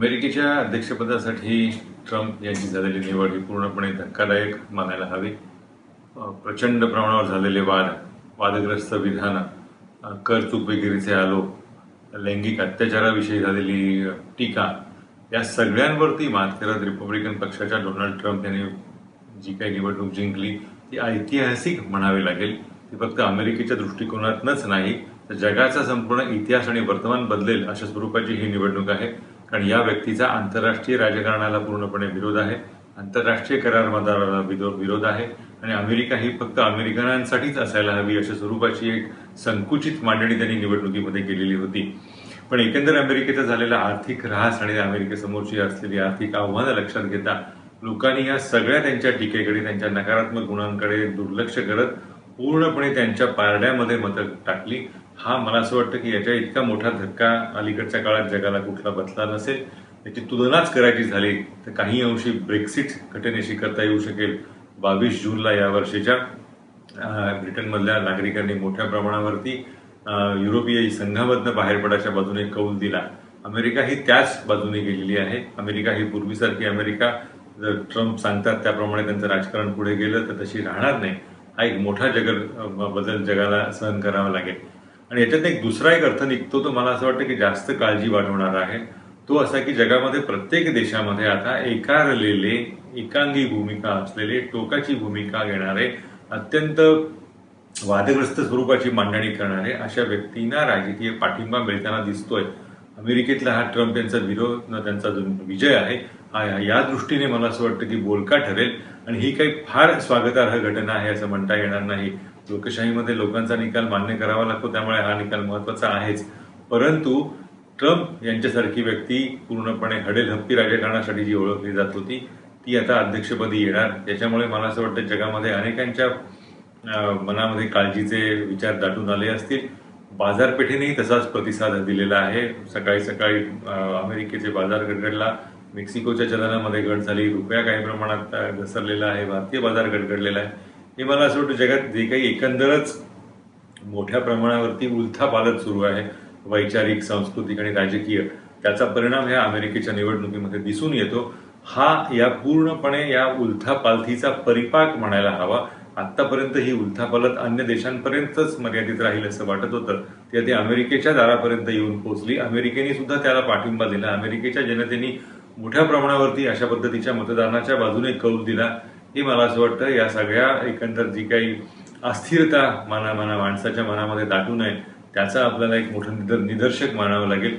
अमेरिकेच्या अध्यक्षपदासाठी ट्रम्प यांची झालेली निवड ही पूर्णपणे धक्कादायक मानायला हवी. प्रचंड प्रमाणावर झालेले वाद वादग्रस्त विधानं कर चुकवेगिरीचे आरोप लैंगिक अत्याचाराविषयी झालेली टीका या सगळ्यांवरती मात करत रिपब्लिकन पक्षाच्या डोनाल्ड ट्रम्प यांनी जी काही निवडणूक जिंकली ती ऐतिहासिक म्हणावी लागेल. ती फक्त अमेरिकेच्या दृष्टिकोनातनच नाही तर जगाचा संपूर्ण इतिहास आणि वर्तमान बदलेल अशा स्वरूपाची ही निवडणूक आहे. कारण या व्यक्तीचा आंतरराष्ट्रीय राजकारणाला पूर्णपणे विरोध आहे. आंतरराष्ट्रीय करारमदाराला विरो- विरोध आहे. आणि अमेरिका ही फक्त अमेरिकनांसाठीच असायला हवी अशा स्वरूपाची एक संकुचित मांडणी त्यांनी निवडणुकीमध्ये केलेली होती. पण एकंदर अमेरिकेचा झालेला आर्थिक ऱ्हास आणि अमेरिकेसमोरची असलेली आर्थिक आव्हानं लक्षात घेता लोकांनी या सगळ्या त्यांच्या टीकेकडे त्यांच्या नकारात्मक गुणांकडे दुर्लक्ष करत पूर्णपणे त्यांच्या पारड्यामध्ये मतं टाकली. हा मला असं वाटतं की याच्या इतका मोठा धक्का अलीकडच्या काळात जगाला कुठला बसला नसेल. याची तुलनाच करायची झाली तर काही अंशी ब्रेक्सिट घटनेशी करता येऊ शकेल बावीस जूनला या वर्षीच्या. ब्रिटनमधल्या नागरिकांनी मोठ्या प्रमाणावरती युरोपीय संघामधनं बाहेर पडायच्या बाजूने कौल दिला. अमेरिका ही त्याच बाजूने गेलेली आहे. अमेरिका ही पूर्वीसारखी अमेरिका. जर ट्रम्प सांगतात त्याप्रमाणे त्यांचं राजकारण पुढे गेलं तर तशी राहणार नाही. हा एक मोठा जगल बदल जगाला सहन करावा लागेल. आणि याच्यात एक दुसरा एक अर्थ निघतो तो मला असं वाटतं की जास्त काळजी वाढवणारा आहे. तो असा की जगामध्ये प्रत्येक देशामध्ये आता एकारलेले एकांगी भूमिका असलेले टोकाची भूमिका घेणारे अत्यंत वादग्रस्त स्वरूपाची मांडणी करणारे अशा व्यक्तींना राजकीय पाठिंबा मिळताना दिसतोय. अमेरिकेतला हा ट्रम्प यांचा विरोध त्यांचा जो विजय आहे हा या दृष्टीने मला असं वाटतं की बोलका ठरेल. आणि ही काही फार स्वागतार्ह घटना आहे असं म्हणता येणार नाही. लोकशाहीमध्ये लोकांचा निकाल मान्य करावा लागतो त्यामुळे हा निकाल महत्त्वाचा आहेच. परंतु ट्रम्प यांच्यासारखी व्यक्ती पूर्णपणे हडेलहप्पी राजकारणासाठी जी ओळखली जात होती ती आता अध्यक्षपदी येणार. त्याच्यामुळे मला असं वाटतं जगामध्ये अनेकांच्या मनामध्ये काळजीचे विचार दाटून आले असतील. बाजारपेठेनेही तसाच प्रतिसाद दिलेला आहे. सकाळी सकाळी अमेरिकेचे बाजार गडगडला. मेक्सिकोच्या चलनामध्ये घट झाली. रुपया काही प्रमाणात घसरलेला आहे. भारतीय बाजार गडगडलेला आहे. हे मला असं वाटतं जगात जे काही एकंदरच मोठ्या प्रमाणावरती उलथापालट सुरू आहे वैचारिक सांस्कृतिक आणि राजकीय त्याचा परिणाम ह्या अमेरिकेच्या निवडणुकीमध्ये दिसून येतो. हा या पूर्णपणे या उलथापालथीचा परिपाक म्हणायला हवा. आतापर्यंत ही उलथापालत अन्य देशांपर्यंतच मर्यादित राहील असं वाटत होतं. ती आता अमेरिकेच्या दारापर्यंत येऊन पोहोचली. अमेरिकेने सुद्धा त्याला पाठिंबा दिला. अमेरिकेच्या जनतेने मोठ्या प्रमाणावरती अशा पद्धतीच्या मतदानाच्या बाजूने कौल दिला. हे मला असं वाटतं या सगळ्या एकंदर जी काही अस्थिरता मना मना माणसाच्या मनामध्ये दाटू नये त्याचा आपल्याला एक मोठं निदर निदर्शक मानावं लागेल.